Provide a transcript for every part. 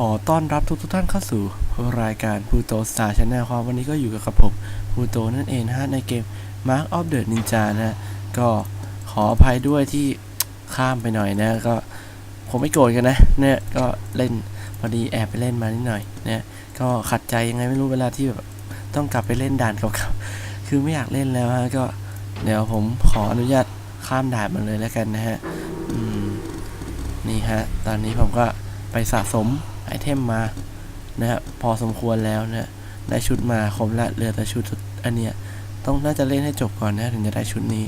ขอต้อนรับทุกทุกท่านเข้าสู่รายการพูโตสตาร์ชาแนลครับวันนี้ก็อยู่กับผมพูโตนั่นเองฮะในเกม Mark of the Ninja นะฮะก็ขออภัยด้วยที่ข้ามไปหน่อยนะก็ผมไม่โกรธกันนะเนี่ยก็เล่นพอดีแอบไปเล่นมานิดหน่อยนะก็ขัดใจยังไงไม่รู้เวลาที่แบบต้องกลับไปเล่นด่านเก่าๆคือไม่อยากเล่นแล้วฮะก็เดี๋ยวผมขออนุญาตข้ามด่านมาเลยแล้วกันนะฮะอืมนี่ฮะตอนนี้ผมก็ไปสะสม เทมมานะฮะพอสมควรแล้วนะได้ชุดมาครบละเหลือแต่ชุดอันเนี้ยต้องน่าจะเล่นให้จบก่อนนะถึงจะได้ชุดนี้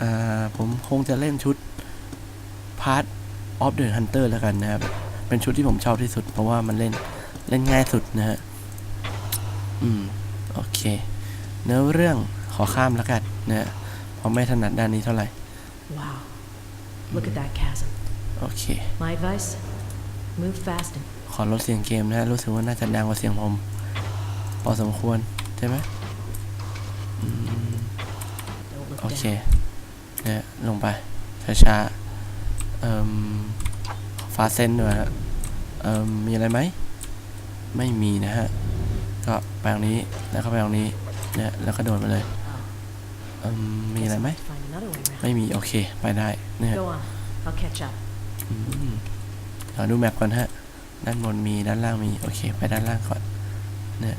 อ่าผมคงจะเล่นชุด Part of the Hunter แล้วกันนะครับ เป็นชุดที่ผมชอบที่สุด เพราะว่ามันเล่นเล่นง่ายสุดนะฮะอืมโอเค เนื้อเรื่องขอข้ามแล้วกันนะฮะเพราะไม่ถนัดด้านนี้เท่าไหร่ Wow. Look at that chasm. โอเค My advice? Move fast and ขอลดเสียงเกมนะฮะรู้สึกว่าน่าจะดังกว่าเสียงผมพอสมควร ใช่ไหมอืม don't look โอเค down. เนี่ยลงไป ช้าๆเอ่มฟ้าเซนด้วยฮะเอ่มมีอะไรไหม ไม่มีนะฮะ ก็ไปทางนี้ แล้วก็ไปทางนี้เนี่ยแล้วก็โดดมาเลยเอ่มมีอะไร Guess ไหม I'll have to find another way around. ไม่มี โอเค ไปได้เนี่ย Go on. I'll catch up. อืมเราดูแมปก่อนฮะ ด้านบนมีด้านล่างมี โอเค ไปด้านล่างก่อนเนี่ย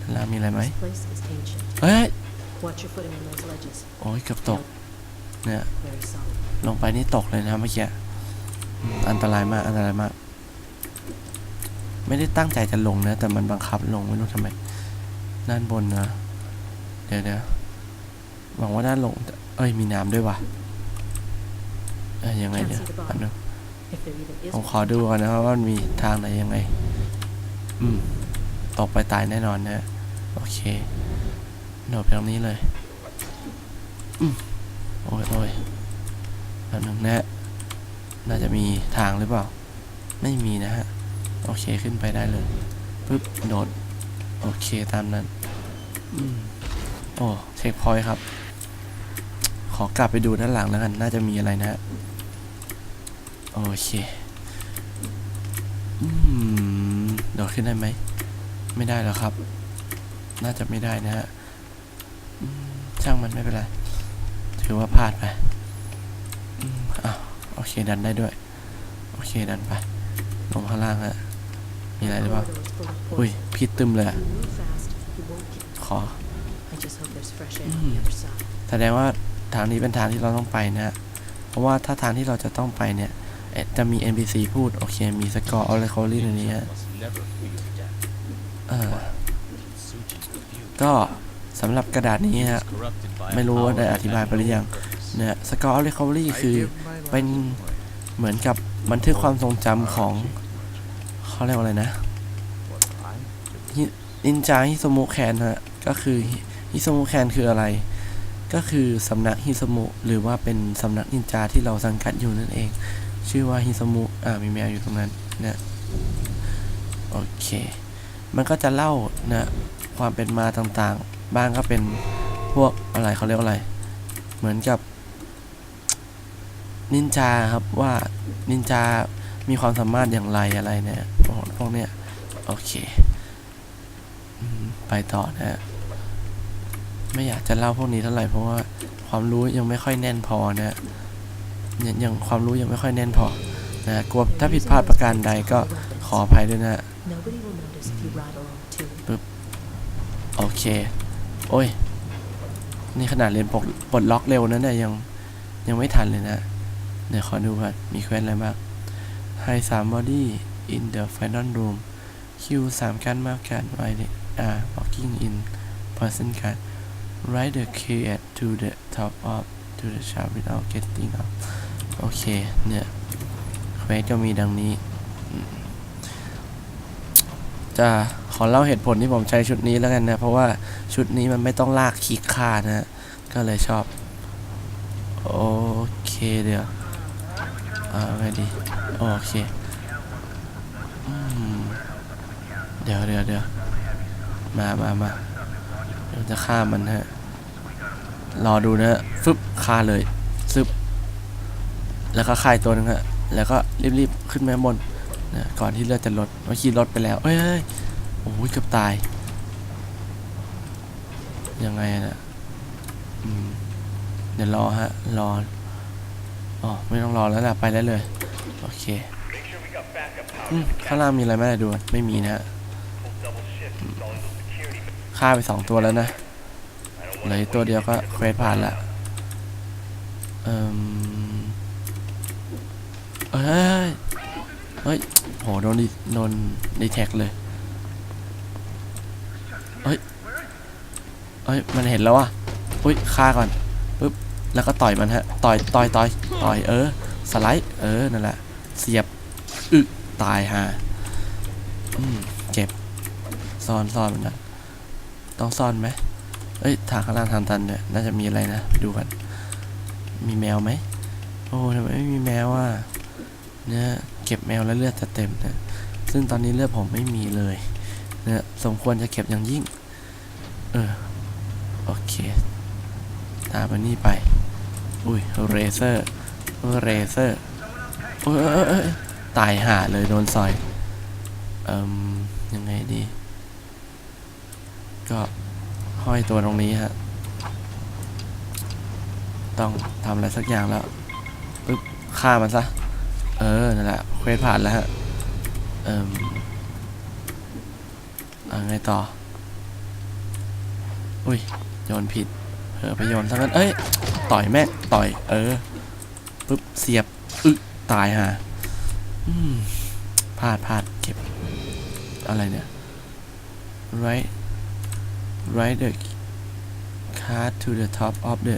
ด้านล่างมีอะไรไหม This place is ancient. เฮ้ย Watch your footing on those ledges. โอ้ยเกือบตกเนี่ย Very solid. ลงไปนี่ตกเลยนะเมื่อกี้อืมอันตรายมากอันตรายมาก ไม่ได้ตั้งใจจะลงนะ แต่มันบังคับลงไม่รู้ทำไมด้านบนนะเดี๋ยวเดี๋ยวหวังว่าด้านลง เอ้ยมีน้ำด้วยวะเอ้ยยังไงเดี๋ยวแป๊บนึง ผมขอดูก่อนนะครับว่ามันมีทางไหนยังไง อืม ตกไปตายแน่นอนนะโอเคโดดไปตรงนี้เลย อืม โอ้ยโอ้ยแล้วหนึ่งนะน่าจะมีทางหรือเปล่า ไม่มีนะฮะ โอเคขึ้นไปได้เลยปึ๊บโดด โอเคตามนั้น อืม โอ้เช็คพอยต์ครับ ขอกลับไปดูด้านหลังแล้วกัน น่าจะมีอะไรนะฮะ โอเคอืมโดดขึ้นได้ไหม ไม่ได้แล้วครับ น่าจะไม่ได้นะฮะช่างมันไม่เป็นไร ถือว่าพลาดไปอืมอ้าวโอเคดันได้ด้วย โอเคดันไป ลงข้างล่างฮะ มีอะไรหรือเปล่า อุ้ยพิษตึมเลยอะขอ แสดงว่าทางนี้เป็นทางที่เราต้องไปนะฮะเพราะว่าถ้าทางที่เราจะต้องไปเนี่ย จะมี NPC พูด โอเค มีสกอร์อะไรคอรี่ในนี้ฮะ must never feel death. เนี้ยก็สำหรับกระดาษนี้ฮะ ไม่รู้ว่าได้อธิบายไปหรือยังเนี่ยสกอร์เรคคอรี่คือเป็นเหมือนกับบันทึกความทรงจำของเขาเรียกว่าอะไรนะนินจาฮิโซมุแคนฮะ ก็คือฮิโซมุแคนคืออะไร ก็คือสำนักฮิโซมุหรือว่าเป็นสำนักนินจาที่เราสังกัดอยู่นั่นเอง ชื่อว่าฮิโซมุอ่ามีแมวอยู่ตรงนั้นเนี่ยโอเค มันก็จะเล่านะความเป็นมาต่างๆ บ้างก็เป็นพวกอะไรเขาเรียกอะไร เหมือนกับ นินจาครับว่านินจา มีความสามารถอย่างไรอะไรเนี่ยพวกพวกเนี้ยโอเคไปต่อนะฮะไม่อยากจะเล่าพวกนี้เท่าไหร่เพราะว่าความรู้ยังไม่ค่อยแน่นพอนะ ยังยงความรู้ยังไม่ค่อยแน่นพอนะกลัวถ้าผิดพลาดประการใดก็ขออภัยด้วยนะฮะ Nobody will notice if you ride along too. โอเค โอ้ย นี่ขนาดเรียนปลดปลดล็อกเร็วนะเนี่ยยังยังไม่ทันเลยนะ เดี๋ยวขอดูก่อนมีเควสอะไรบ้างให้สามบอดี้ in the final room คิวสามการมากการไว้อ่า walking in person การ write the key at to the top of to the shelf without getting up โอเค เนี่ยเควสก็มีดังนี้ จะขอเล่าเหตุผลที่ผมใช้ชุดนี้แล้วกันนะ เพราะว่าชุดนี้มันไม่ต้องลากคีย์ค่านะฮะก็เลยชอบ โอเคเดี๋ยว อ่าไงดี โอเคอเดี๋ยวเดี๋ยวเดี๋ยวมามามาเดี๋ยวจะฆ่ามันฮะ รอดูนะฮะฟึบฆ่าเลย แล้วก็ฆ่าอีกตัวหนึงฮะแล้วก็รีบๆขึ้นมาบนนะก่อนที่เลือดจะลดว่าขี่รถไปแล้วเอ้ยเอ้โอ้ยเกือบตาย ยังไงนะเดี๋ยวรอฮะ รอ อ๋อ ไม่ต้องรอแล้วนะไปได้เลย โอเคข้างล่างมีอะไรไหมล่ะดูนไม่มีนะฮะฆ่าไปสองตัวแล้วนะเหลือตัวเดียวก็เควสผ่านละเอ่ม เอ้ยเฮ้ยโหโดนดิโดนดีแท็กเลยเฮ้ยเฮ้ย มันเห็นแล้วว่ะอุ้ยฆ่าก่อนปึ๊บ แล้วก็ต่อยมันฮะ ต่อย ต่อย ต่อย ต่อย เออ สไลด์ เออ นั่นแหละ เสียบ อึตายฮะอืมเจ็บ ซ่อนซ่อนมันนะต้องซ่อนไหมเอ้ย ทางข้างล่างทางตันเนี่ย น่าจะมีอะไรนะ ดูกัน มีแมวไหม โอ้ทำไมไม่มีแมวอะ นี่ยเก็บแมวแล้วเลือดจะเต็มนะ ซึ่งตอนนี้เลือดผมไม่มีเลยนี่ยสมควรจะเก็บอย่างยิ่ง เออ โอเค ตามมันนี่ไป อุ้ย เรเซอร์ เรเซอร์เออตายห่าเลยโดนซอย เอ่มยังไงดี ก็ห้อยตัวตรงนี้ฮะ ต้องทำอะไรสักอย่างแล้วปึ๊บฆ่ามันซะ เออ นั่นแหละเควสผ่านแล้วฮะ เอ่มอ่าไงต่อ อุ้ย โยนผิดเผลอไปโยนทั้งนั้น เอ้ย ต่อยแม่ต่อย เออ ปึ๊บ เสียบ อึตายฮะอืมพลาดพลาดเก็บ อะไรเนี่ย right right the card to the top of the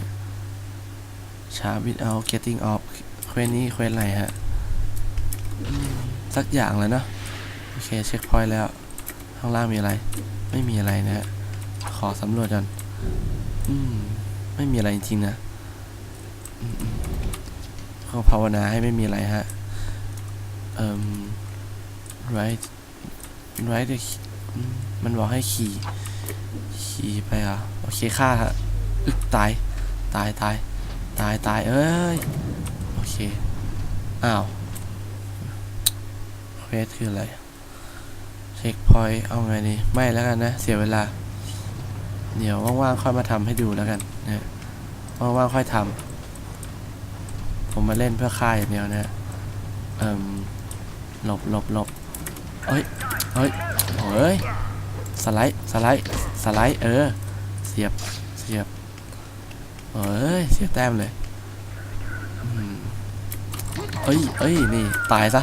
chart without getting off เควสนี้เควสอะไรฮะ สักอย่างแล้วเนาะโอเคเช็คพอยต์แล้ว ข้างล่างมีอะไร ไม่มีอะไรนะฮะขอสำรวจก่อนอืมไม่มีอะไรจริงๆนะอขอภาวนาให้ไม่มีอะไรฮะเอ่ม right right the มันบอกให้ขี่ขี่ไปอะโอเคฆ่าฮะอึกตาย ตายตาย ตายตายเอ้ย โอเค อ้าว ควสคืออะไรเช็คพอยต์เอาไงดีไม่แล้วกันนะ เสียเวลา เดี๋ยวว่างๆค่อยมาทำให้ดูแล้วกันนะว่างๆค่อยทำผมมาเล่นเพื่อค่ายอย่างเดียวนะเอ่มหลบหลบหลบเฮ้ยเฮ้ยเฮ้ยสไลด์สไลด์สไลด์เออ เสียบเสียบเอ้ยเสียแต้มเลยเอ้ยเอ้ยนี่ ตายซะ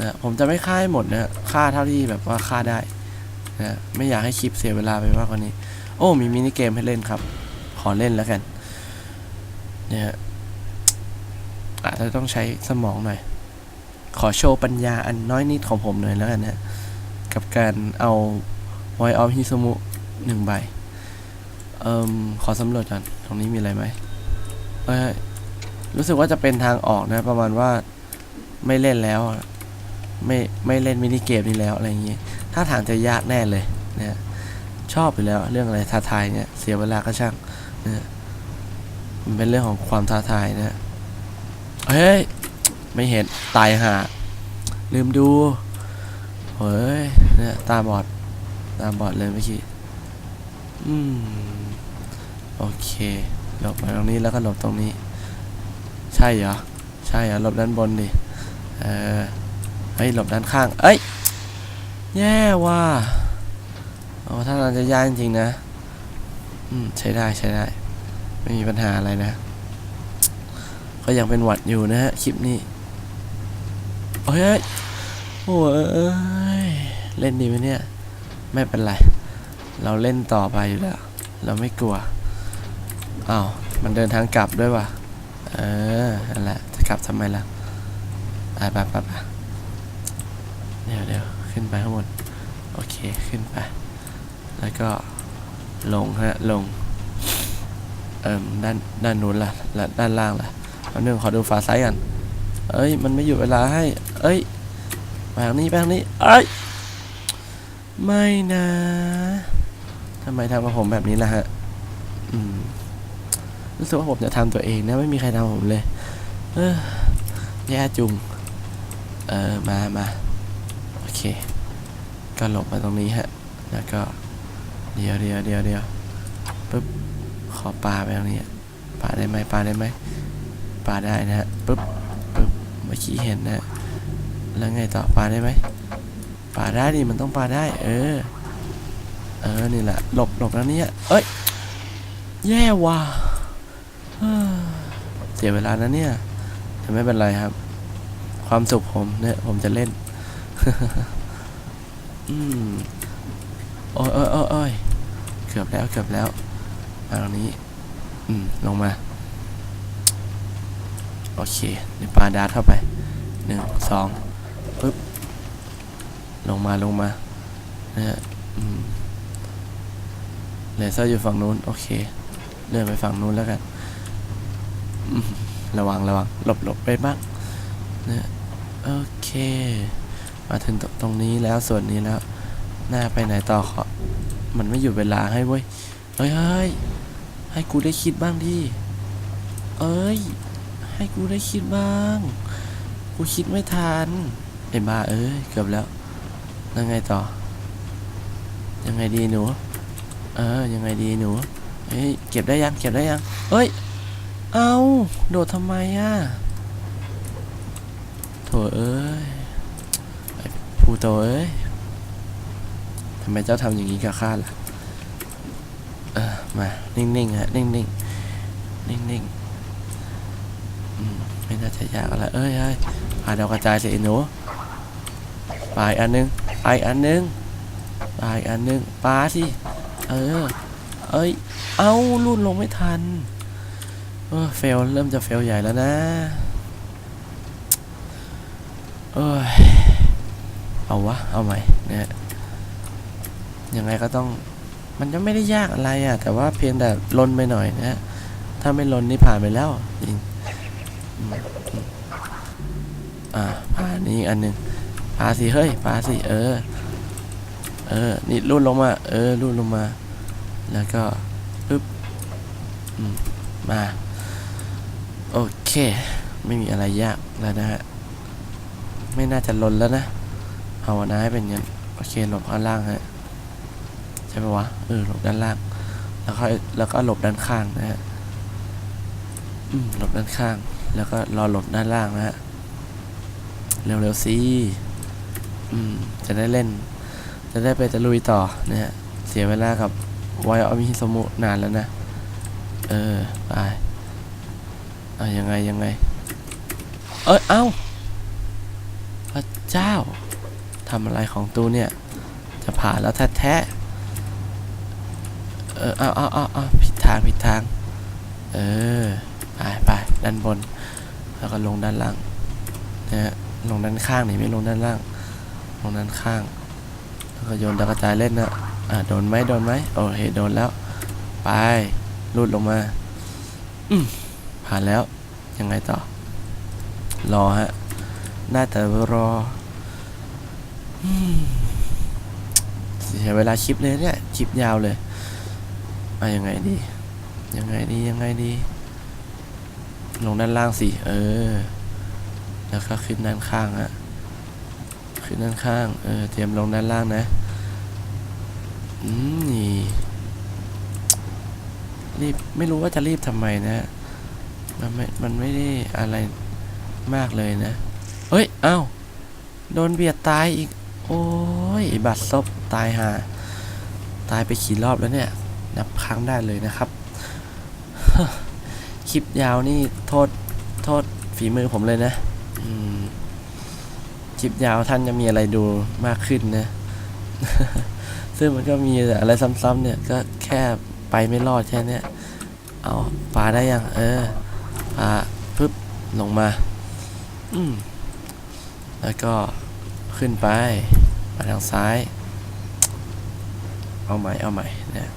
นะผมจะไม่ฆ่าให้หมดนะฆ่าเท่าที่แบบว่าฆ่าได้นะไม่อยากให้คลิปเสียเวลาไปมากกว่านี้ โอ้ มีมินิเกมให้เล่นครับ ขอเล่นแล้วกันเนี่ยอาจจะต้องใช้สมองหน่อย ขอโชว์ปัญญาอันน้อยนิดของผมหน่อยแล้วกันนะกับการเอาไวออฟฮิสมุหนึ่งใบ เอ่มขอสำรวจก่อน ตรงนี้มีอะไรไหมเอ้ยรู้สึกว่าจะเป็นทางออกนะ ประมาณว่าไม่เล่นแล้ว ไม่ไม่เล่นมินิเกมนี้แล้วอะไรอย่างเงี้ยถ้าทางจะยากแน่เลยนะชอบอยู่แล้วเรื่องอะไรท้าทายเนี่ยเสียเวลาก็ช่างนะมันเป็นเรื่องของความท้าทายนะเฮ้ยไม่เห็นตายหาลืมดูเฮ้ยเนี่ยตาบอดตาบอดเลยเมื่อกี้อืมโอเคหลบมาตรงนี้แล้วก็หลบตรงนี้ ใช่เหรอใช่เหรอหลบด้านบนดิเออ เฮ้ยหลบด้านข้าง เอ้ย แย่ว่ะโอ้ถ้าเราจะยากจริงๆนะ อืม ใช้ได้ใช้ได้ ไม่มีปัญหาอะไรนะ ก็ยังเป็นหวัดอยู่นะฮะ คลิปนี้เฮ้ยโอ้ย เล่นดีไหมเนี่ย ไม่เป็นไร เราเล่นต่อไปอยู่แล้ว เราไม่กลัวอ้าว มันเดินทางกลับด้วยว่ะ เออ นั่นแหละ จะกลับทำไมล่ะไปไปไป เดี๋ยวเดี๋ยวขึ้นไปข้างบน โอเค ขึ้นไป แล้วก็ลงฮะ ลง เอ่มด้าน ด้านนู้นล่ะและด้านล่างล่ะเอาหนึ่งขอดูฝาซ้ายกัน เอ้ย มันไม่หยุดเวลาให้ เอ้ยไปทางนี้ไปทางนี้ เอ้ย ไม่นะทำไมทำกับผมแบบนี้ล่ะฮะ อืม รู้สึกว่าผมจะทำตัวเองนะ ไม่มีใครทำผมเลย เออแย่จุง เออ มามา อเค ก็หลบมาตรงนี้ฮะ แล้วก็เดี๋ยวเดี๋ยวเดี๋ยวเดี๋ยวปุ๊บ ขอปลาไปตรงนี้ปลาได้ไหมปลาได้ไหมปลาได้นะฮะปุ๊บปุ๊บเมื่อกี้เห็นนะแล้วไงต่อปลาได้ไหมปลาได้ดิมันต้องปลาได้ เออ เออนี่แหละหลบหลบแล้วเนี่ยเอ้ยแย่ว่ะเฮ้อเสียเวลานะเนี่ยแต่ไม่เป็นไรครับ ความสุขผมเนี่ยผมจะเล่น อืมโอ้ยโอ้ยโอ้ยโอ้ยเกือบแล้วเกือบแล้วมาตรงนี้ อืม ลงมา โอเคเดี๋ยวปาดาเข้าไปหนึ่งสองปึ๊บ ลงมาลงมานะฮะอืมเลเซอร์อยู่ฝั่งนู้น โอเค เลื่อนไปฝั่งนู้นแล้วกันระวังระวังหลบหลบไปบ้างนะโอเค มาถึงตรงนี้แล้วส่วนนี้แล้ว หน้าไปไหนต่อขอมันไม่อยู่เวลาให้เว้ยเฮ้ยเฮ้ยให้กูได้คิดบ้างดิเอ้ย ให้กูได้คิดบ้าง กูคิดไม่ทันไอ้บ้าเอ้ยเกือบแล้วแล้วไงต่อ ยังไงดีหนูเออยังไงดีหนูเฮ้ยเก็บได้ยังเก็บได้ยังเฮ้ยเอาโดดทำไมอะโถเอ้ย ไอ้ผู้โตเอ้ยทำไมเจ้าทำอย่างนี้กับข้าล่ะ เออ มา นิ่งๆฮะ นิ่งๆ นิ่งๆอืมไม่น่าจะยากอะไร เอ้ยเอ้ยพาดาวกระจายสิหนูปลายอันนึงปลายอันนึงปลายอันนึงปลาสิ เออ เอ้ย เอ้าลุ่นลงไม่ทัน เออเฟลเริ่มจะเฟลใหญ่แล้วนะ เอ้ย เอาวะ เอาใหม่นี่ยยังไงก็ต้องมันจะไม่ได้ยากอะไรอะ่ะ แต่ว่าเพียงแต่ลนไปหน่อยนะถ้าไม่ลนนี่ผ่านไปแล้วจริงอ่าผ่านนี่อันหนึ่งปาสิเฮ้ยปาสิเออ เออ นี่รูดลงมา เออรูดลงมา แล้วก็ปึ๊บอืมมาโอเค ไม่มีอะไรยากแล้วนะฮะ ไม่น่าจะลนแล้วนะ ภาวนาให้เป็นอย่างนั้นโอเคหลบข้างล่างฮะใช่ปะวะเออหลบด้านล่าง แล้วก็แล้วก็หลบด้านข้างนะฮะอืมหลบด้านข้าง แล้วก็รอหลบด้านล่างนะฮะเร็วๆสิอืมจะได้เล่น จะได้ไปตะลุยต่อนะฮะเสียเวลากับไวายอมิฮิสมุนานแล้วนะ เออไปเอายังไงยังไง เอ้ย เอ้าพระเจ้า ทำอะไรของตู้เนี่ย จะผ่านแล้วแท้ๆเออเอาเอาเอาเอาผิดทางผิดทาง เออ ไปไปด้านบน แล้วก็ลงด้านล่างนะฮะลงด้านข้างนี่ไม่ลงด้านล่าง ลงด้านข้าง แล้วก็โยนดาวกระจายเล่นนะอ่าโดนไหมโดนไหมโอเคโดนแล้ว ไปลูดลงมาอืมผ่านแล้ว ยังไงต่อ รอฮะได้แต่รอ เสียเวลาคลิปเลยเนี่ยคลิปยาวเลยอะยังไงดี ยังไงดี ยังไงดี ลงด้านล่างสิ เออ แล้วก็ขึ้นด้านข้างฮะขึ้นด้านข้าง เออ เตรียมลงด้านล่างนะ อืมนี่รีบ ไม่รู้ว่าจะรีบทำไมนะ มันไม่ มันไม่ได้อะไรมากเลยนะ เฮ้ย เอ้า โดนเบียดตายอีก โอ้ยบัตรซบตายห่าตายไปขี่รอบแล้วเนี่ย นับครั้งได้เลยนะครับ คลิปยาวนี่โทษโทษฝีมือผมเลยนะคลิปยาวท่านจะมีอะไรดูมากขึ้นนะ ซึ่งมันก็มีแต่อะไรซ้ำๆเนี่ยก็แค่ไปไม่รอดแค่นี้เอาปลาได้ยัง เออปลาปึ๊บลงมา อืมแล้วก็ขึ้นไป มาทางซ้าย เอาใหม่เอาใหม่เนี่ย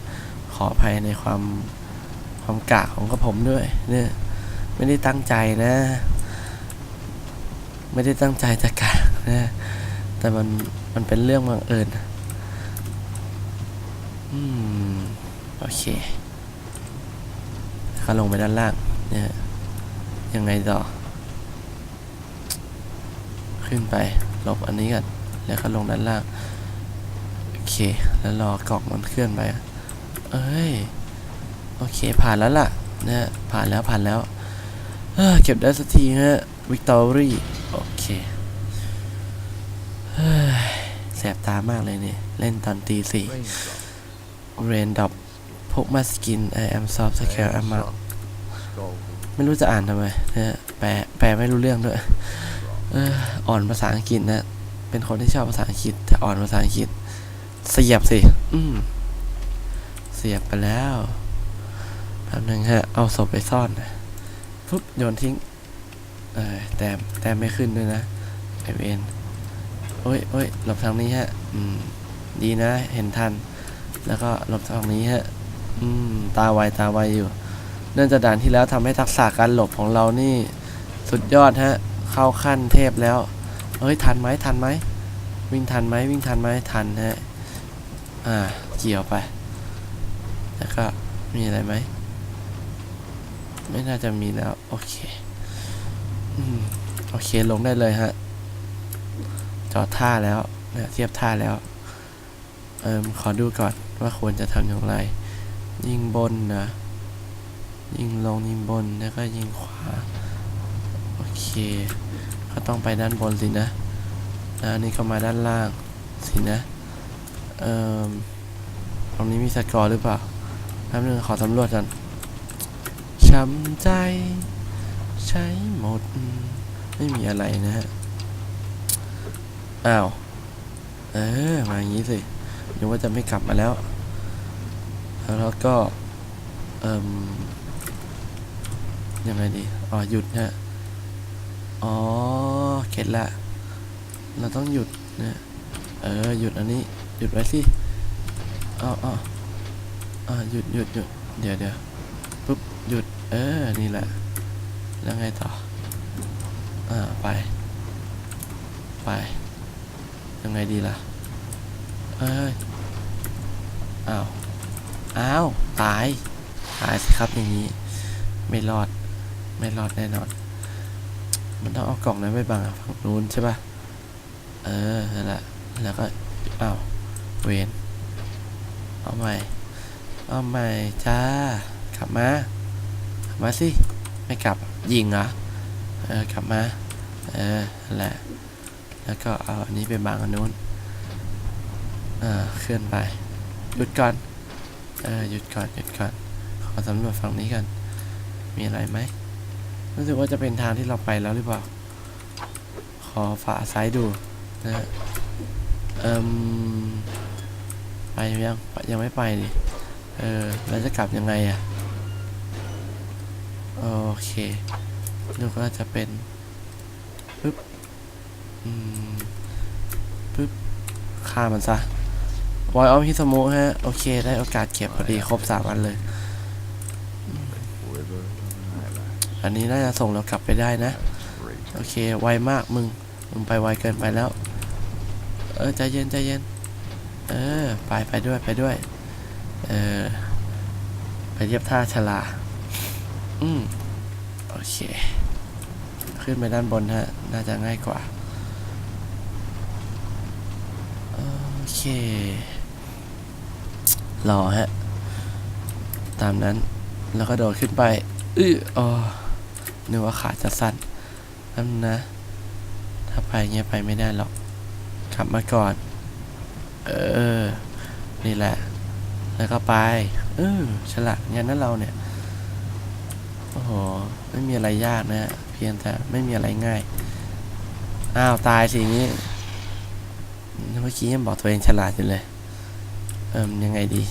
ขออภัยในความความกากของกระผมด้วยเนี่ยไม่ได้ตั้งใจนะ ไม่ได้ตั้งใจจะกากนะแต่มันมันเป็นเรื่องบังเอิญอืมโอเคเขาลงไปด้านล่างเนี่ยยังไงต่อ ขึ้นไปลบอันนี้ก่อน แล้วก็ลงด้านล่าง โอเค แล้วรอกล่องมันเคลื่อนไป เอ้ย โอเค ผ่านแล้วล่ะ นะฮะ ผ่านแล้วผ่านแล้ว เก็บได้สักทีฮะ วิกตอรี่ โอเคเฮ้ยแสบตามากเลยเนี่ย เล่นตอนตีสี่เรนดอปพกมาสกิน I am soft secure am up Skull. ไม่รู้จะอ่านทำไมนะฮะแปลแปลไม่รู้เรื่องด้วย เอออ่อนภาษาอังกฤษนะ เป็นคนที่ชอบภาษาอังกฤษแต่อ่อนภาษาอังกฤษ เสียบสิ อืม เสียบไปแล้วแป๊บนึงฮะ เอาศพไปซ่อนนะปุ๊บโยนทิ้ง เออแต้มแต้มไม่ขึ้นด้วยนะไอเวนโอ้ยโอ้ยหลบทางนี้ฮะ อืม ดีนะ เห็นทัน แล้วก็หลบทางนี้ฮะ อืม ตาไวตาไวอยู่ เนื่องจากด่านที่แล้วทำให้ทักษะการหลบของเรานี่ สุดยอดฮะ เข้าขั้นเทพแล้ว เฮ้ยทันไหมทันไหมวิ่งทันไหมวิ่งทันไหมทันฮะอ่าเกี่ยวไปแล้วก็มีอะไรไหมไม่น่าจะมีแล้วโอเคอืมโอเคลงได้เลยฮะจอดท่าแล้วนะเทียบท่าแล้วเอิมขอดูก่อนว่าควรจะทำอย่างไร ยิงบนนะยิงลงยิงบนแล้วก็ยิงขวาโอเค ก็ต้องไปด้านบนสินะแล้วอันนี้ก็มาด้านล่างสินะ เอ่อตรงนี้มีสกอร์หรือเปล่าแป๊บนึงขอสำรวจกันช้ำใจ ใช้หมด ไม่มีอะไรนะฮะ อ้าว เออ มาอย่างนี้สินึกว่าจะไม่กลับมาแล้ว แล้วก็ เอ่มยังไงดี อ๋อ หยุดนะ อ๋อเข็ดละ เราต้องหยุดนะเออหยุดอันนี้หยุดไว้สิอ๋ออ๋ออ่าหยุดหยุดหยุดเดี๋ยวเดี๋ยวปุ๊บหยุดเออนี่แหละแล้วไงต่ออ่าไป ไป ยังไงดีล่ะเอ้ยอ้าวอ้าวตายตายสิครับอย่างนี้ ไม่รอดไม่รอดแน่นอน มันต้องเอากล่องนั้นไปบังฝั่งนู้นใช่ปะเออ นั่นแหละ แล้วก็อ้าวเวนเอาใหม่ เอาใหม่จ้า กลับมา กลับมาสิ ไม่กลับ ยิงเหรอ เออ กลับมา เออ นั่นแหละ แล้วก็เอาอันนี้ไปบังอันนู้นเอ่าเคลื่อนไป หยุดก่อน เออ หยุดก่อน หยุดก่อน ขอสำรวจฝั่งนี้กัน มีอะไรไหม รู้สึกว่าจะเป็นทางที่เราไปแล้วหรือเปล่า ขอฝาซ้ายดูนะฮะเอิมไปยังไปยังไม่ไปดิเออแล้วจะกลับยังไงอะโอเคนึกว่าจะเป็นปึ๊บอืมปึ๊บฆ่ามันซะวอยออมฮิสโมฮะ โอเค ได้โอกาสเก็บพอดี ครบสามวันเลย อันนี้น่าจะส่งเรากลับไปได้นะ Great. โอเค ไวมากมึง มึงไปไวเกินไปแล้ว เออ ใจเย็นใจเย็น เออ ไปไปด้วยไปด้วย เออ ไปเทียบท่าชลา อืม โอเค ขึ้นไปด้านบนฮะ น่าจะง่ายกว่า โอเค รอฮะ ตามนั้น แล้วก็โดดขึ้นไป อื้ออ๋อ นึกว่าขาจะสั้นนั่นนะ ถ้าไปเงี้ยไปไม่ได้หรอก ขับมาก่อน เออ นี่แหละ แล้วก็ไป เออฉลาดงั้นนั้นเราเนี่ย โอ้โห ไม่มีอะไรยากนะ เพียงแต่ไม่มีอะไรง่าย อ้าว ตายสิงงี้ เมื่อกี้ยังบอกตัวเองฉลาดอยู่เลย เอิมยังไงดี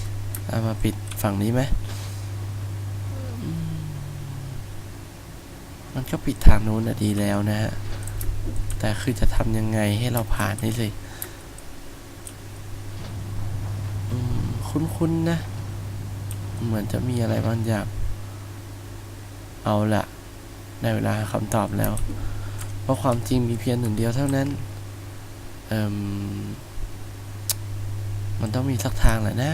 เอามาปิดฝั่งนี้ไหม มันก็ปิดทางนู้นดีแล้วนะฮะ แต่คือจะทำยังไงให้เราผ่านนี่สิคุ้นๆนะ เหมือนจะมีอะไรบางอย่าง เอาละได้เวลาหาคำตอบแล้ว เพราะความจริงมีเพียงหนึ่งเดียวเท่านั้น เอ่มมันต้องมีสักทางแหละนะ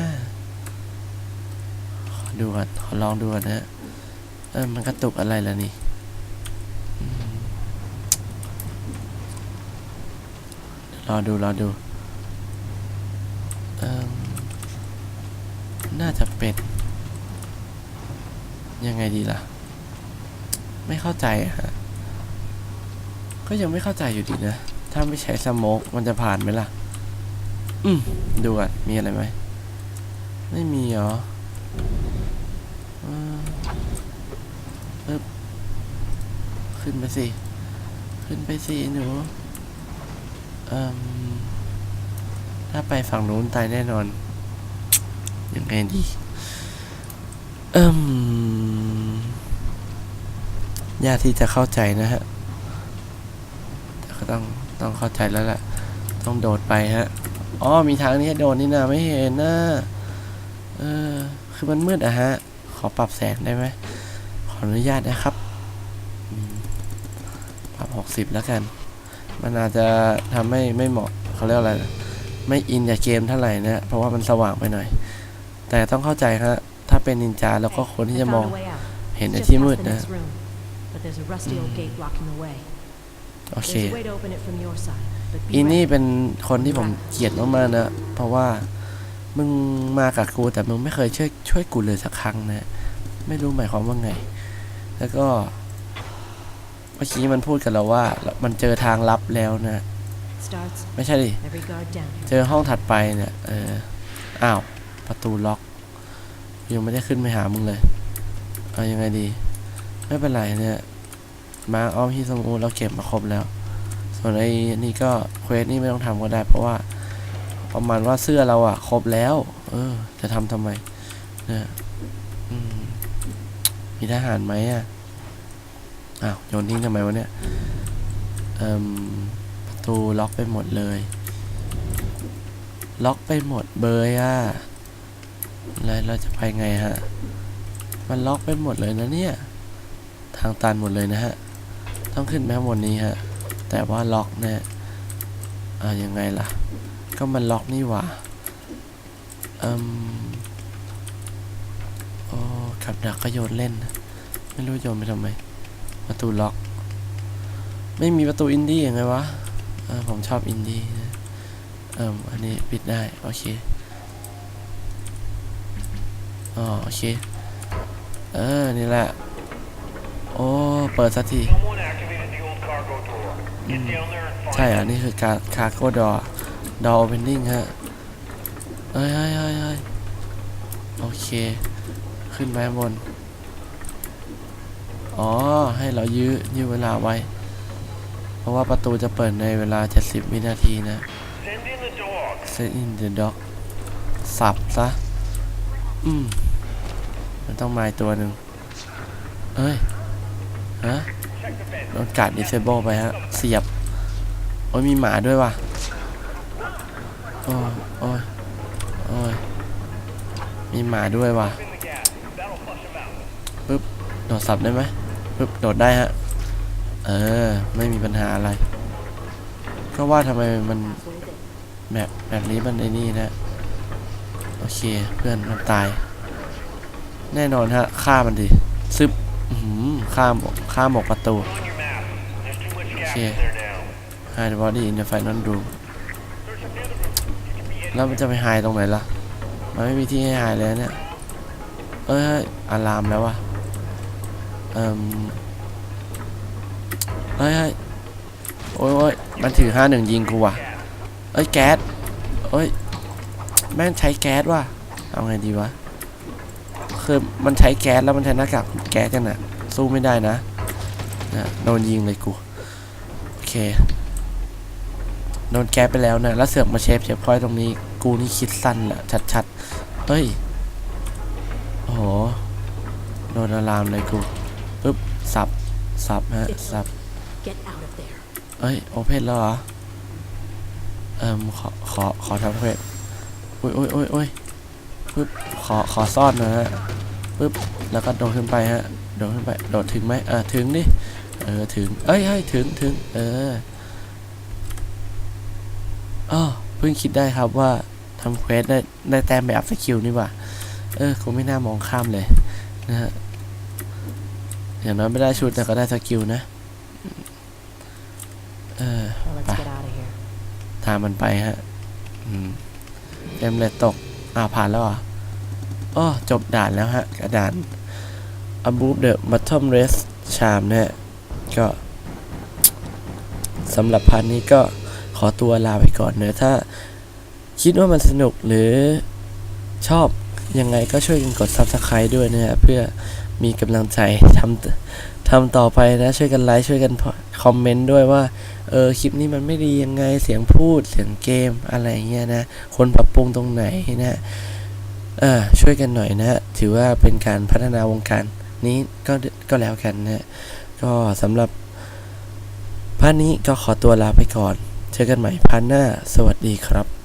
ขอดูก่อน ขอลองดูก่อนนะ เออมันกระตุกอะไรล่ะนี่อืม รอดูรอดูเอ่มน่าจะเป็น ยังไงดีล่ะ ไม่เข้าใจฮะก็ยังไม่เข้าใจอยู่ดีนะ ถ้าไม่ใช้สโมกมันจะผ่านไหมล่ะ อืมดูอะ มีอะไรไหม ไม่มีเหรออืมปึ๊บขึ้นไปสิ ขึ้นไปสิหนู เอ่มถ้าไปฝั่งนู้นตายแน่นอน ยังไงดี เอิ่มยากที่จะเข้าใจนะฮะ แต่ก็ต้องต้องเข้าใจแล้วแหละ ต้องโดดไปฮะ อ๋อ มีทางนี้ให้โดดนี่นะไม่เห็นนะเออ คือมันมืดอะฮะ ขอปรับแสงได้ไหม ขออนุญาตนะครับ ปรับหกสิบแล้วกัน มันอาจจะทำให้ไม่เหมาะเขาเรียกอะไรนะไม่อินกับเกมเท่าไหร่นะเพราะว่ามันสว่างไปหน่อย แต่ต้องเข้าใจฮะถ้าเป็นนินจาแล้วก็ควรที่จะมอง found a way out. เห็น It's ใน just ที่ past มืด the นะ next room. But there's a rusty old gate blocking the way. โอเค There's a way to open it from your side. But be อีนี่ ready. เป็นคนที่ผมเกลียดมากๆนะ เพราะว่ามึงมากับกูแต่มึงไม่เคยช่วยช่วยกูเลยสักครั้งนะ ไม่รู้หมายความว่าไง แล้วก็ เมื่อกี้มันพูดกับเราว่า มันเจอทางลับแล้วนะ Starts ไม่ใช่ดิ every guard down here. เจอห้องถัดไปเนี่ย เออ อ้าว ประตูล็อก ยังไม่ได้ขึ้นไปหามึงเลย เอายังไงดี ไม่เป็นไรเนี่ย มาอ้อมที่สมูเราเก็บมาครบแล้ว ส่วนไอ้นี่ก็เควสนี่ไม่ต้องทำก็ได้ เพราะว่า ประมาณว่าเสื้อเราอะครบแล้ว เออ จะทำทำไม เนี่ยอืมมีทหารไหมอะ อ้าวโยนทิ้งทำไมวะเนี่ยประตูล็อกไปหมดเลย ล็อกไปหมดเบยอะแล้วเราจะไปไงฮะ มันล็อกไปหมดเลยนะเนี่ย ทางตันหมดเลยนะฮะ ต้องขึ้นไปข้บนนี้ฮะ แต่ว่าล็อกเนี่ยอ่ายังไงล่ะ ก็มันล็อกนี่หว่าอืมโอ้กับดักก็โยนเล่น ไม่รู้โยนไปทำไม ประตูล็อก ไม่มีประตูอินดี้ยังไงวะผมชอบอินดี้นะเอ่มอันนี้ปิดได้ โอเคอ๋อโอเค เออ นี่แหละ โอ้ เปิดสักทีใช่อะ นี่คือการคาร์โกดอดอโอเพนนิ่งฮะเฮ้ยเฮ้ยเฮ้ยโอเค ขึ้นไปบน อ๋อ ให้เรายื้อยื้อเวลาไว้ เพราะว่าประตูจะเปิดในเวลา 70 วินาทีนะ Send in the dog. set in the dog สับซะ อืม มันต้องมาตัวหนึ่งเอ้ย ฮะโดนการ์ด disable ไปฮะ เสียบ โอ้ยมีหมาด้วยว่ะ โอ้ยโอ้ยโอ้ยมีหมาด้วยว่ะปึ๊บโดดสับได้ไหม ปึ๊บโดดได้ฮะ เออ ไม่มีปัญหาอะไร ก็ว่าทำไมมันแบบแบบนี้มันไอ้นี่นะ โอเค เพื่อนมันตาย แน่นอนฮะ ฆ่ามันดิ ซึบหือฆ่าหมกฆ่าหมกประตู On your map. There's too much gas Okay. in there now. hide the body in the final room แล้วมันจะไปหายตรงไหนล่ะ มันไม่มีที่ให้หายเลยเนี่ย เอ้ยเฮ้ยอารามแล้ววะ เอ่มเฮ้ยเฮ้ยโอ้ยโอ้ยมันถือห้าหนึ่งยิงกูว่ะเอ้ยแก๊สเอ้ยแม่งใช้แก๊สว่ะเอาไงดีวะคือมันใช้แก๊สแล้วมันใช้หน้ากากแก๊สกันน่ะสู้ไม่ได้นะนะโดนยิงเลยกูโอเคโดนแก๊สไปแล้วนะแล้วเสือกมาเชฟเชฟพอยต์ตรงนี้กูนี่คิดสั้นแหละชัดๆเฮ้ยโอ้โหโดนอารามเลยกู ปึ๊บสับสับฮะสับ Get out of there. เอ้ยโอเพนแล้วเหรอเอิ่มขอขอขอทำเควสอุ้ยอุ้ยอุ้ยอุ้ยปึ๊บขอขอซ่อนหนะฮะปึ๊บแล้วก็โดดขึ้นไปฮะโดดขึ้นไปโดดถึงไหมเออถึงดิเออถึงเอ้ยเฮ้ยถึงถึงเอออ้อเพิ่งคิดได้ครับว่าทำเควสได้ได้แต้มแบบสกิลนี่หว่าเออกูไม่น่ามองข้ามเลยนะฮะ อย่างน้อยไม่ได้ชุดแต่ก็ได้สกิลนะ เออ Now let's Ah. get out of here. ตามมันไปฮะอืมเต็มเลยตก อ่าผ่านแล้วเหรอะอ้อจบด่านแล้วฮะกระดาน Above the Bottom Rest Charm เนี่ยก็สำหรับพันนี้ก็ขอตัวลาไปก่อนเนอะถ้าคิดว่ามันสนุกหรือชอบยังไงก็ช่วยกันกด Subscribe ด้วยนะฮะเพื่อ มีกำลังใจทำทำต่อไปนะช่วยกันไลค์ช่วยกันคอมเมนต์ด้วยว่าเออคลิปนี้มันไม่ดียังไงเสียงพูดเสียงเกมอะไรเงี้ยนะคนปรับปรุงตรงไหนนะเออช่วยกันหน่อยนะ ถือว่าเป็นการพัฒนาวงการนี้ก็ก็แล้วกันนะก็สำหรับพาร์ทนี้ก็ขอตัวลาไปก่อน เจอกันใหม่พาร์ทหน้า สวัสดีครับ